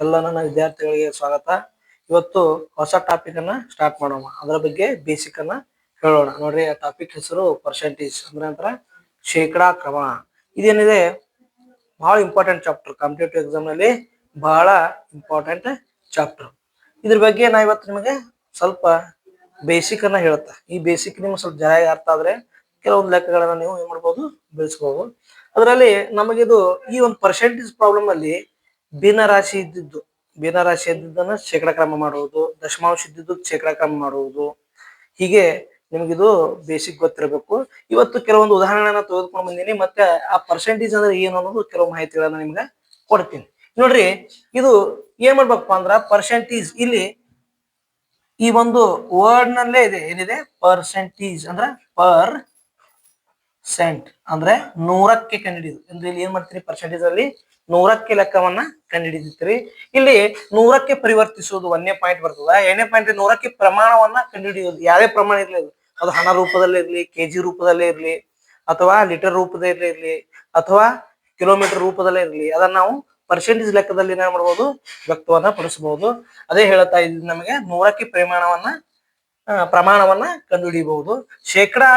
ಎಲ್ಲ ನನ್ನ ವಿದ್ಯಾರ್ಥಿಗಳಿಗೆ ಸ್ವಾಗತ. ಇವತ್ತು ಹೊಸ ಟಾಪಿಕ್ ಅನ್ನ ಸ್ಟಾರ್ಟ್ ಮಾಡೋಣ. ಅದರ ಬಗ್ಗೆ ಬೇಸಿಕ್ ಅನ್ನ ಹೇಳೋಣ. ನೋಡ್ರಿ, ಆ ಟಾಪಿಕ್ ಹೆಸರು ಪರ್ಸೆಂಟೇಜ್ ಅಂದ್ರೆ ನಂತರ ಶೇಕಡಾ ಕ್ರಮ. ಇದೇನಿದೆ? ಬಹಳ ಇಂಪಾರ್ಟೆಂಟ್ ಚಾಪ್ಟರ್ ಕಾಂಪಿಟೇಟಿವ್ ಎಕ್ಸಾಮ್ನಲ್ಲಿ ಬಹಳ ಇಂಪಾರ್ಟೆಂಟ್ ಚಾಪ್ಟರ್ ಇದ್ರ ಬಗ್ಗೆ ನಾ ಇವತ್ತು ನಿಮಗೆ ಸ್ವಲ್ಪ ಬೇಸಿಕ್ ಅನ್ನ ಹೇಳುತ್ತೆ. ಈ ಬೇಸಿಕ್ ನಿಮ್ಗೆ ಸ್ವಲ್ಪ ಜನ ಅರ್ಥ ಆದ್ರೆ ಕೆಲವೊಂದು ಲೆಕ್ಕಗಳನ್ನ ನೀವು ಏನ್ ಮಾಡ್ಬೋದು? ಬೆಳೆಸ್ಬೋದು. ಅದರಲ್ಲಿ ನಮಗಿದು ಈ ಒಂದು ಪರ್ಸೆಂಟೇಜ್ ಪ್ರಾಬ್ಲಮ್ ಅಲ್ಲಿ ಭಿನ್ನರಾಶಿ ಇದ್ದಿದ್ದು. ಭಿನ್ನರಾಶಿ ಇದ್ದಿದ್ದನ್ನ ಶೇಕಡ ಕ್ರಮ ಮಾಡುವುದು, ದಶಮಾಂಶ ಇದ್ದಿದ್ದು ಶೇಕಡ ಕ್ರಮ ಮಾಡುವುದು. ಹೀಗೆ ನಿಮಗಿದು ಬೇಸಿಕ್ ಗೊತ್ತಿರಬೇಕು. ಇವತ್ತು ಕೆಲವೊಂದು ಉದಾಹರಣೆಗಳನ್ನ ತೆಗೆದುಕೊಂಡು ಬಂದೀನಿ, ಮತ್ತೆ ಆ ಪರ್ಸೆಂಟೇಜ್ ಅಂದ್ರೆ ಏನು ಅನ್ನೋದು ಕೆಲವು ಮಾಹಿತಿಗಳನ್ನ ನಿಮ್ಗೆ ಕೊಡ್ತೀನಿ. ನೋಡ್ರಿ, ಇದು ಏನ್ ಮಾಡ್ಬೇಕಪ್ಪ ಅಂದ್ರ ಪರ್ಸೆಂಟೇಜ್ ಇಲ್ಲಿ ಈ ಒಂದು ವರ್ಡ್ ನಲ್ಲೇ ಇದೆ. ಏನಿದೆ? ಪರ್ಸೆಂಟೇಜ್ ಅಂದ್ರೆ ಪರ್ ಸೆಂಟ್ ಅಂದ್ರೆ ನೂರಕ್ಕೆ ಕಂಡುಹಿಡಿದು ಅಂದ್ರೆ ಇಲ್ಲಿ ಏನ್ ಮಾಡ್ತೀರಿ? ಪರ್ಸೆಂಟೇಜ್ ಅಲ್ಲಿ ನೂರಕ್ಕೆ ಲೆಕ್ಕವನ್ನ ಕಂಡುಹಿಡಿದಿತ್ರಿ ಇಲ್ಲಿ ನೂರಕ್ಕೆ ಪರಿವರ್ತಿಸುವುದು ಒಂದೇ ಪಾಯಿಂಟ್ ಬರ್ತದ. ಎರಡನೇ ಪಾಯಿಂಟ್ ನೂರಕ್ಕೆ ಪ್ರಮಾಣವನ್ನ ಕಂಡುಹಿಡಿಯೋದು. ಯಾವ್ದೇ ಪ್ರಮಾಣ ಇರ್ಲಿ. ಅದು ಹಣ ರೂಪದಲ್ಲಿ ಇರ್ಲಿ ಕೆಜಿ ರೂಪದಲ್ಲೇ ಇರ್ಲಿ, ಅಥವಾ ಲೀಟರ್ ರೂಪದಲ್ಲೇ ಇರ್ಲಿ, ಅಥವಾ ಕಿಲೋಮೀಟರ್ ರೂಪದಲ್ಲೇ ಇರ್ಲಿ. ಅದನ್ನ ನಾವು ಪರ್ಸೆಂಟೇಜ್ ಲೆಕ್ಕದಲ್ಲಿ ಏನ್ ಮಾಡ್ಬೋದು, ವ್ಯಕ್ತವನ್ನ ಪಡಿಸಬಹುದು ಅದೇ ಹೇಳ್ತಾ ಇದ್ದ ನಮಗೆ ನೂರಕ್ಕೆ ಪರಿಮಾಣವನ್ನ ಪ್ರಮಾಣವನ್ನ ಕಂಡುಹಿಡಿಯಬಹುದು. ಶೇಕಡಾ,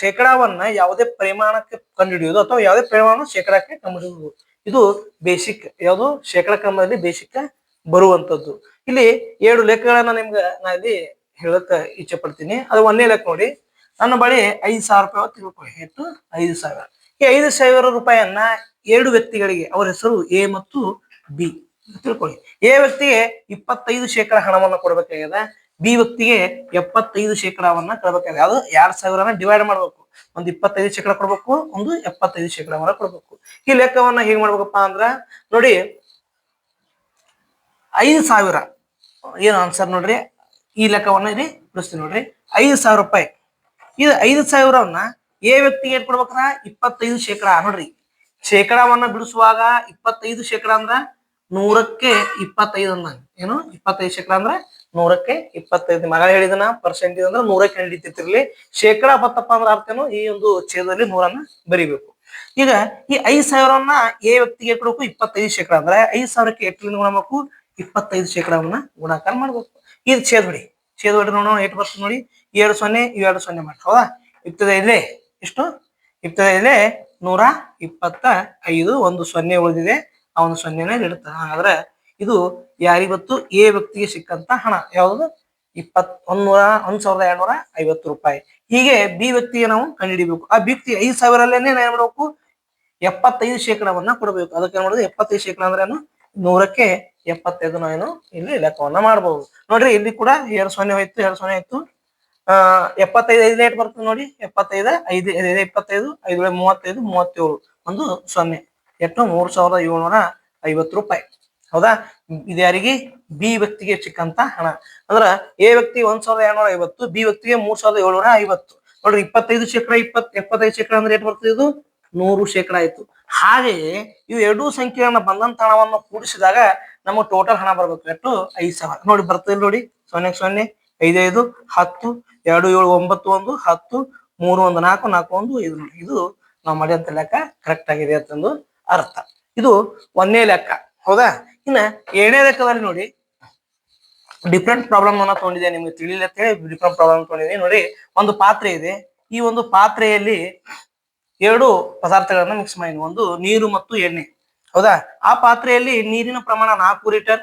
ಶೇಕಡಾವನ್ನ ಯಾವುದೇ ಪರಿಮಾಣಕ್ಕೆ ಕಂಡುಹಿಡಿಯುವುದು ಅಥವಾ ಯಾವುದೇ ಪರಿಮಾಣ ಶೇಕಡಕ್ಕೆ ಕಂಡುಹಿಡಿಯುವುದು ಇದು ಬೇಸಿಕ್ ಯಾವುದು ಶೇಕಡಾ ಕ್ರಮದಲ್ಲಿ ಬೇಸಿಕ್ ಬರುವಂತದ್ದು. ಇಲ್ಲಿ ಏಳು ಲೆಕ್ಕಗಳನ್ನ ನಿಮ್ಗೆ ನಾ ಇಲ್ಲಿ ಹೇಳಕ್ ಇಚ್ಛೆ ಪಡ್ತೀನಿ. ಅದು ಒಂದೇ ಲೆಕ್ಕ ನೋಡಿ. ನನ್ನ ಬಳಿ ಐದು ಸಾವಿರ ರೂಪಾಯಿ ತಿಳ್ಕೊಳ್ಳಿ ಎಷ್ಟು ಐದು ಸಾವಿರ. ಈ ಐದು ಸಾವಿರ ರೂಪಾಯಿಯನ್ನ ಎರಡು ವ್ಯಕ್ತಿಗಳಿಗೆ, ಅವರ ಹೆಸರು ಎ ಮತ್ತು ಬಿ ತಿಳ್ಕೊಳ್ಳಿ. ಎ ವ್ಯಕ್ತಿಗೆ ಇಪ್ಪತ್ತೈದು ಶೇಕಡ ಹಣವನ್ನು ಕೊಡ್ಬೇಕಾಗ್ಯದ. ಬಿ ವ್ಯಕ್ತಿಗೆ ಎಪ್ಪತ್ತೈದು ಶೇಕಡಾವನ್ನ ಕೊಡಬೇಕಾಗಿದೆ. ಅದು ಎರಡ್ ಸಾವಿರನ ಡಿವೈಡ್ ಮಾಡ್ಬೇಕು. ಒಂದು ಇಪ್ಪತ್ತೈದು ಶೇಕಡ ಕೊಡ್ಬೇಕು, ಒಂದು ಎಪ್ಪತ್ತೈದು ಶೇಕಡಾವನ್ನ ಕೊಡ್ಬೇಕು. ಈ ಲೆಕ್ಕವನ್ನ ಹೇಗ್ ಮಾಡ್ಬೇಕಪ್ಪ ಅಂದ್ರ, ನೋಡಿ, ಐದು ಸಾವಿರ. ಏನು ಆನ್ಸರ್ ನೋಡ್ರಿ? ಈ ಲೆಕ್ಕವನ್ನ ಇಲ್ಲಿ ಬಿಡಿಸ್ತೀನಿ ನೋಡ್ರಿ. ಐದು ಸಾವಿರ ರೂಪಾಯಿ. ಇದು ಐದು ಸಾವಿರವನ್ನ ಎ ವ್ಯಕ್ತಿಗೆ ಏನ್ ಕೊಡ್ಬೇಕ್ರ ಇಪ್ಪತ್ತೈದು ಶೇಕಡಾ. ನೋಡ್ರಿ, ಶೇಕಡಾವನ್ನ ಬಿಡಿಸುವಾಗ ಇಪ್ಪತ್ತೈದು ಶೇಕಡಾ ಅಂದ್ರ ನೂರಕ್ಕೆ ಇಪ್ಪತ್ತೈದು ಅಂದಂಗ ಏನು? ಇಪ್ಪತ್ತೈದು ಶೇಕಡ ಅಂದ್ರೆ ನೂರಕ್ಕೆ ಇಪ್ಪತ್ತೈದು. ಮಗ ಹೇಳಿದನ ಪರ್ಸೆಂಟ್ ಅಂದ್ರೆ ನೂರಕ್ಕೆ ಹಿಡಿತಿರ್ಲಿ ಶೇಕಡ ಬತ್ತಪ್ಪ ಅಂದ್ರೆ ಅರ್ಥ ಏನು? ಈ ಒಂದು ಛೇದದಲ್ಲಿ ನೂರನ್ನ ಬರಿಬೇಕು. ಈಗ ಈ ಐದ್ ಸಾವಿರವನ್ನ ಎ ವ್ಯಕ್ತಿಗೆ ಕೊಡಬೇಕು? ಇಪ್ಪತ್ತೈದು ಶೇಕಡ ಅಂದ್ರೆ ಐದ್ ಸಾವಿರಕ್ಕೆ ಎಟ್ಲಿಂದ ಗುಣಬೇಕು ಇಪ್ಪತ್ತೈದು ಶೇಕಡವನ್ನ ಗುಣಾಕಾರ ಮಾಡ್ಬೇಕು. ಇದು ಛೇದ ಬಿಡಿ ಛೇದ ಬಿಡಿ ನೋಡೋಣ, ಎಷ್ಟು ಬರ್ತದೆ ನೋಡಿ. ಎರಡು ಸೊನ್ನೆ, ಇವೆರಡು ಸೊನ್ನೆ ಮಾಡಿ. ಹೌದಾ? ಇಲ್ಲೇ. ಎಷ್ಟು? ಇಲ್ಲೇ ನೂರ ಇಪ್ಪತ್ತ ಐದು ಒಂದು ಸೊನ್ನೆ ಉಳಿದಿದೆ. ಆ ಒಂದು ಸೊನ್ನೆನೇ ಇಡುತ್ತೆ ಹಾಗಾದ್ರೆ ಇದು ಯಾರಿವತ್ತು ಎ ವ್ಯಕ್ತಿಗೆ ಸಿಕ್ಕಂತ ಹಣ. ಯಾವುದು? ಇಪ್ಪತ್ ಒಂದ್ನೂರ ಒಂದ್ ಸಾವಿರದ ಎರಡ್ನೂರ ಐವತ್ತು ರೂಪಾಯಿ. ಹೀಗೆ ಬಿ ವ್ಯಕ್ತಿಗೆ ನಾವು ಕಂಡುಹಿಡಿಬೇಕು. ಆ ವ್ಯಕ್ತಿ ಐದು ಸಾವಿರಲ್ಲೇನೆ ಏನ್ ಮಾಡ್ಬೇಕು ಎಪ್ಪತ್ತೈದು ಶೇಕಡವನ್ನ ಕೊಡಬೇಕು. ಅದಕ್ಕೆ ಏನ್ ಮಾಡೋದು ಎಪ್ಪತ್ತೈದು ಶೇಕಡ ಅಂದ್ರೆ ಏನು? ನೂರಕ್ಕೆ ಎಪ್ಪತ್ತೈದು ಏನು ಇಲ್ಲಿ ಲೆಕ್ಕವನ್ನ ಮಾಡಬಹುದು ನೋಡ್ರಿ, ಇಲ್ಲಿ ಕೂಡ ಎರಡು ಸೊನ್ನೆ ಹೋಯ್ತು, ಎರಡು ಸೊನ್ನೆ ಆಯ್ತು. ಆ, ಎಪ್ಪತ್ತೈದು ಐದು ಲೇಟ್ ಬರ್ತದೆ ನೋಡಿ. ಎಪ್ಪತ್ತೈದು ಐದು, ಇಪ್ಪತ್ತೈದು, ಐದು, ಮೂವತ್ತೈದು, ಮೂವತ್ತೇಳು. ಒಂದು ಸೊನ್ನೆ. ಎಷ್ಟು ಮೂರ್ ಸಾವಿರದ ಏಳ್ನೂರ ಐವತ್ತು ರೂಪಾಯಿ. ಹೌದಾ? ಇದು ಯಾರಿಗೆ? ಬಿ ವ್ಯಕ್ತಿಗೆ ಸಿಕ್ಕಂತ ಹಣ. ಅಂದ್ರ ಎ ವ್ಯಕ್ತಿ ಒಂದ್ ಸಾವಿರದ ಏಳ್ನೂರ ಐವತ್ತು ಬಿ ವ್ಯಕ್ತಿಗೆ ಮೂರ್ ಸಾವಿರದ ಏಳ್ನೂರ ಐವತ್ತು. ನೋಡ್ರಿ, ಇಪ್ಪತ್ತೈದು ಶೇಕಡ, ಇಪ್ಪತ್, ಎಪ್ಪತ್ತೈದು ಶೇಕಡ ಅಂದ್ರೆ ಎಷ್ಟು ಬರ್ತದೆ ಇದು? ನೂರು ಶೇಕಡ ಆಯ್ತು. ಹಾಗೆಯೇ ಇವು ಎರಡೂ ಸಂಖ್ಯೆಗಳನ್ನ ಬಂದಂತ ಹಣವನ್ನು ಕೂಡಿಸಿದಾಗ ನಮಗೆ ಟೋಟಲ್ ಹಣ ಬರ್ಬೇಕು. ಎಷ್ಟು? ಐದು ಸಾವಿರ. ನೋಡಿ, ಬರ್ತದೆ ನೋಡಿ. ಸೊನ್ನೆ ಸೊನ್ನೆ ಐದೈದು ಹತ್ತು, ಎರಡು, ಏಳು, ಒಂಬತ್ತು, ಒಂದು, ಹತ್ತು, ಮೂರು, ಒಂದು, ನಾಲ್ಕು ನಾಲ್ಕು, ಒಂದು ಇದು ನಾವು ಮಾಡಿದಂತ ಲೆಕ್ಕ ಕರೆಕ್ಟ್ ಆಗಿದೆ ಅಂತಂದು ಅರ್ಥ. ಇದು ಒಂದನೇ ಲೆಕ್ಕ. ಹೌದಾ? ಇನ್ನ ಎರಡನೇ ಲೆಕ್ಕದಲ್ಲಿ ನೋಡಿ. ಡಿಫ್ರೆಂಟ್ ಪ್ರಾಬ್ಲಮ್ ಅನ್ನ ತಗೊಂಡಿದೆ, ನಿಮ್ಗೆ ತಿಳಿಲಿ ಅಂತ ಹೇಳಿ ಡಿಫ್ರೆಂಟ್ ಪ್ರಾಬ್ಲಮ್ ತಗೊಂಡಿದ್ದೀನಿ. ನೋಡಿ, ಒಂದು ಪಾತ್ರೆ ಇದೆ. ಈ ಒಂದು ಪಾತ್ರೆಯಲ್ಲಿ ಎರಡು ಪದಾರ್ಥಗಳನ್ನ ಮಿಕ್ಸ್ ಮಾಡಿ. ಒಂದು ನೀರು ಮತ್ತು ಎಣ್ಣೆ. ಹೌದಾ? ಆ ಪಾತ್ರೆಯಲ್ಲಿ ನೀರಿನ ಪ್ರಮಾಣ ನಾಲ್ಕು ಲೀಟರ್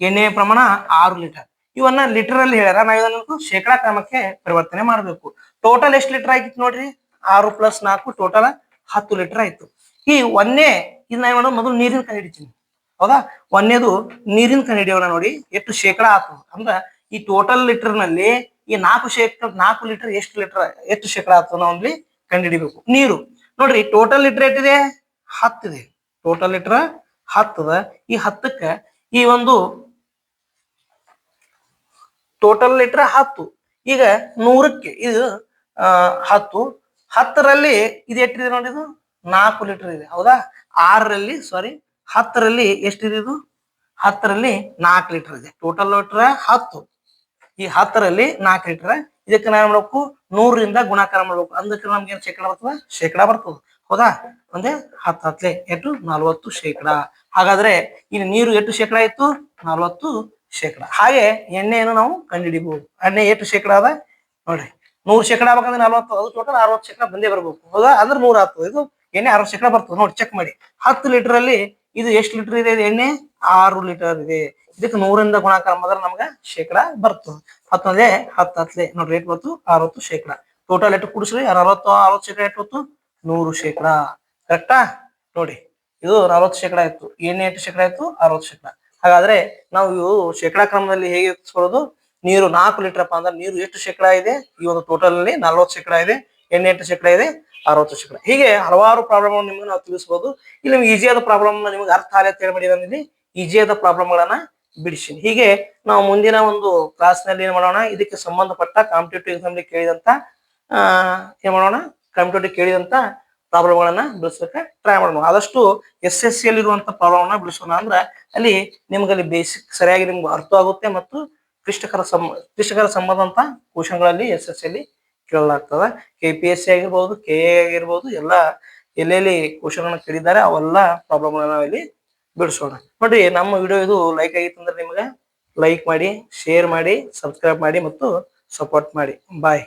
ಎಣ್ಣೆಯ ಪ್ರಮಾಣ ಆರು ಲೀಟರ್ ಇವನ್ನ ಲೀಟರ್ ಅಲ್ಲಿ ಹೇಳ್ಯಾರ. ನಾವು ಇದನ್ನ ಶೇಕಡಾ ಕ್ರಮಕ್ಕೆ ಪರಿವರ್ತನೆ ಮಾಡಬೇಕು. ಟೋಟಲ್ ಎಷ್ಟು ಲೀಟರ್ ಆಗಿತ್ತು ನೋಡ್ರಿ? ಆರು ಪ್ಲಸ್ ನಾಲ್ಕು ಟೋಟಲ್ ಹತ್ತು ಲೀಟರ್ ಆಯ್ತು. ಈ ಒಂದೇ. ಇದನ್ನ ಏನ್ ಮಾಡೋದು? ಮೊದಲು ನೀರಿನ ಕಂಡು ಹಿಡಿತೀನಿ. ಹೌದಾ? ಒಂದೇದು ನೀರಿನ ಕಂಡು ಹಿಡಿಯೋಣ ನೋಡಿ. ಎಷ್ಟು ಶೇಕಡಾ ಆಗ್ತದೆ. ಅಂದ್ರ ಈ ಟೋಟಲ್ ಲೀಟರ್ನಲ್ಲಿ ಈ ನಾಲ್ಕು ಶೇಕಡ, ನಾಲ್ಕು ಲೀಟರ್ ಎಷ್ಟು ಲೀಟರ್, ಎಷ್ಟು ಶೇಕಡಾ ಆಗ್ತದೆ ನಾವು ಅಲ್ಲಿ ಕಂಡು ಹಿಡಿಬೇಕು. ನೀರು. ನೋಡ್ರಿ ಟೋಟಲ್ ಲೀಟರ್ ಎಷ್ಟಿದೆ? ಹತ್ತಿದೆ ಟೋಟಲ್ ಲೀಟರ್ ಹತ್ತದ ಈ ಹತ್ತಕ್ಕ ಈ ಒಂದು ಟೋಟಲ್ ಲೀಟರ್ ಹತ್ತು. ಈಗ ನೂರಕ್ಕೆ ಇದು ಹತ್ತು. ಹತ್ತರಲ್ಲಿ ಇದು ಎಷ್ಟಿದೆ ನೋಡಿ ಇದು? ನಾಲ್ಕು ಲೀಟರ್ ಇದೆ. ಹೌದಾ? ಆರರಲ್ಲಿ ಸಾರಿ ಹತ್ತರಲ್ಲಿ ಎಷ್ಟಿದೆ ಇದು? ಹತ್ತರಲ್ಲಿ ನಾಲ್ಕು ಲೀಟರ್ ಇದೆ. ಟೋಟಲ್ ಲೀಟರ್ ಹತ್ತು. ಈ ಹತ್ತರಲ್ಲಿ ನಾಲ್ಕು ಲೀಟರ್ ಇದಕ್ಕೆ ನಾವು ಮಾಡ್ಬೇಕು? ನೂರರಿಂದ ಗುಣಾಕಾರ ಮಾಡ್ಬೇಕು. ಅಂದಕ್ಕೆ ನಮ್ಗೆ ಏನು ಶೇಕಡ ಬರ್ತದ? ಶೇಕಡ ಬರ್ತದ. ಹೌದಾ? ಒಂದೇ ಹತ್ತು ಹತ್ಲೆ ಎಷ್ಟು ನಲ್ವತ್ತು ಶೇಕಡ. ಹಾಗಾದ್ರೆ ಇಲ್ಲಿ ನೀರು ಎಷ್ಟು ಶೇಕಡ ಇತ್ತು? ನಲ್ವತ್ತು ಶೇಕಡ. ಹಾಗೆ ಎಣ್ಣೆಯನ್ನು ನಾವು ಕಂಡುಹಿಡಿಬಹುದು ಎಣ್ಣೆ ಎಷ್ಟು ಶೇಕಡ ಅದ? ನೋಡ್ರಿ. ನೂರು ಶೇಕಡ ಆಗ್ಬೇಕಂದ್ರೆ ನಲ್ವತ್ತು. ಅದು ಟೋಟಲ್ ಅರವತ್ತು ಶೇಕಡ ಬಂದೇ ಬರ್ಬೇಕು. ಹೌದಾ? ಅಂದ್ರೆ ನೂರ ಹತ್ತು. ಇದು ಎಣ್ಣೆ ಆರು ಶೇಕಡ ಬರ್ತದೆ. ನೋಡಿ ಚೆಕ್ ಮಾಡಿ. ಹತ್ತು ಲೀಟರ್ ಅಲ್ಲಿ ಇದು ಎಷ್ಟು ಲೀಟರ್ ಇದೆ? ಎಣ್ಣೆ ಆರು ಲೀಟರ್ ಇದೆ. ಇದಕ್ಕೆ ನೂರಿಂದ ಗುಣಾಕಾರ ಮಾಡಿದ್ರೆ ನಮ್ಗೆ ಶೇಕಡ ಬರ್ತದೆ. ಹತ್ತೊಂದೇ ಹತ್ತು ಹತ್ತಲೆ. ನೋಡಿ ರೇಟ್ ಬರ್ತು ಅರವತ್ತು ಶೇಕಡ. ಟೋಟಲ್ ಎಷ್ಟು ಕುಡಿಸ್ರಿ? ಅರವತ್ತು ಅರವತ್ತು ಶೇಕಡ ಎಷ್ಟು ಹೊತ್ತು ನೂರು ಶೇಕಡ. ಕರೆಕ್ಟಾ ನೋಡಿ, ಇದು ಅರವತ್ತು ಶೇಕಡ ಇತ್ತು ಎಣ್ಣೆ ಎಷ್ಟು ಶೇಕಡ ಇತ್ತು ಅರವತ್ತು ಶೇಕಡ. ಹಾಗಾದ್ರೆ ನಾವು ಇವು ಶೇಕಡ ಕ್ರಮದಲ್ಲಿ ಹೇಗೆ ಎತ್ತಿಸ್ಕೊಳ್ಳೋದು ನೀರು ನಾಲ್ಕು ಲೀಟರ್ ಅಪ್ಪ ಅಂದ್ರೆ ನೀರು ಎಷ್ಟು ಶೇಕಡ ಇದೆ? ಈ ಒಂದು ಟೋಟಲ್ ಅಲ್ಲಿ ನಲ್ವತ್ತು ಶೇಕಡ ಇದೆ. ಎಣ್ಣೆ ಎಷ್ಟು ಶೇಕಡ ಇದೆ? ಅರವತ್ತು ಶೇಕಡ ಹೀಗೆ ಹಲವಾರು ಪ್ರಾಬ್ಲಮ್ ನಿಮಗೆ ನಾವು ತಿಳಿಸಬಹುದು ಇಲ್ಲಿ ನಿಮ್ಗೆ ಈಜಿಯಾದ ಪ್ರಾಬ್ಲಮ್ ನಿಮ್ಗೆ ಅರ್ಥ ಆಗಲಿ ಅಂತ ಹೇಳಿ ಮಾಡಿದ್ರೆ ಇಲ್ಲಿ. ಈಜಿಯಾದ ಪ್ರಾಬ್ಲಮ್ಗಳನ್ನ ಬಿಡಿಸಿನಿ. ಹೀಗೆ ನಾವು ಮುಂದಿನ ಒಂದು ಕ್ಲಾಸ್ನಲ್ಲಿ ಏನ್ ಮಾಡೋಣ? ಇದಕ್ಕೆ ಸಂಬಂಧಪಟ್ಟ ಕಾಂಪಿಟೇಟಿವ್ ಎಕ್ಸಾಮ್ ಕೇಳಿದಂತ ಏನ್ ಮಾಡೋಣ? ಕಾಂಪಿಟೇಟಿವ್ ಕೇಳಿದಂತ ಪ್ರಾಬ್ಲಮ್ಗಳನ್ನ ಬಿಡಿಸೋಕೆ ಟ್ರೈ ಮಾಡೋಣ. ಆದಷ್ಟು ಎಸ್ ಎಸ್ ಸಿ ಇರುವಂತ ಪ್ರಾಬ್ಲಮ್ ಬಿಡಿಸೋಣ ಅಂದ್ರೆ ಅಲ್ಲಿ ನಿಮ್ಗೆ ಅಲ್ಲಿ ಬೇಸಿಕ್ ಸರಿಯಾಗಿ ನಿಮ್ಗೆ ಅರ್ಥ ಆಗುತ್ತೆ ಮತ್ತು ಕ್ಲಿಷ್ಟಕರ ಸಂ, ಕ್ಲಿಷ್ಟಕರ ಸಂಬಂಧಂತ ಕ್ವಶನ್ಗಳಲ್ಲಿ ಎಸ್ ಎಸ್ ಅಲ್ಲಿ ಕೇಳಲಾಗ್ತದೆ. ಕೆ ಪಿ ಎಸ್ ಸಿ ಆಗಿರ್ಬೋದು ಕೆ ಎ ಆಗಿರ್ಬೋದು, ಎಲ್ಲ ಎಲ್ಲೆಲ್ಲಿ ಕ್ವಶನ್ ಕೇಳಿದ್ದಾರೆ, ಅವೆಲ್ಲ ಪ್ರಾಬ್ಲಮ್ಗಳನ್ನ ನಾವು ಇಲ್ಲಿ ಬಿಡಿಸೋಣ. ನೋಡ್ರಿ, ನಮ್ಮ ವಿಡಿಯೋ ಇದು ಲೈಕ್ ಆಗಿತ್ತು ಅಂದ್ರೆ ನಿಮ್ಗೆ ಲೈಕ್ ಮಾಡಿ ಶೇರ್ ಮಾಡಿ ಸಬ್ಸ್ಕ್ರೈಬ್ ಮಾಡಿ ಮತ್ತು ಸಪೋರ್ಟ್ ಮಾಡಿ. ಬಾಯ್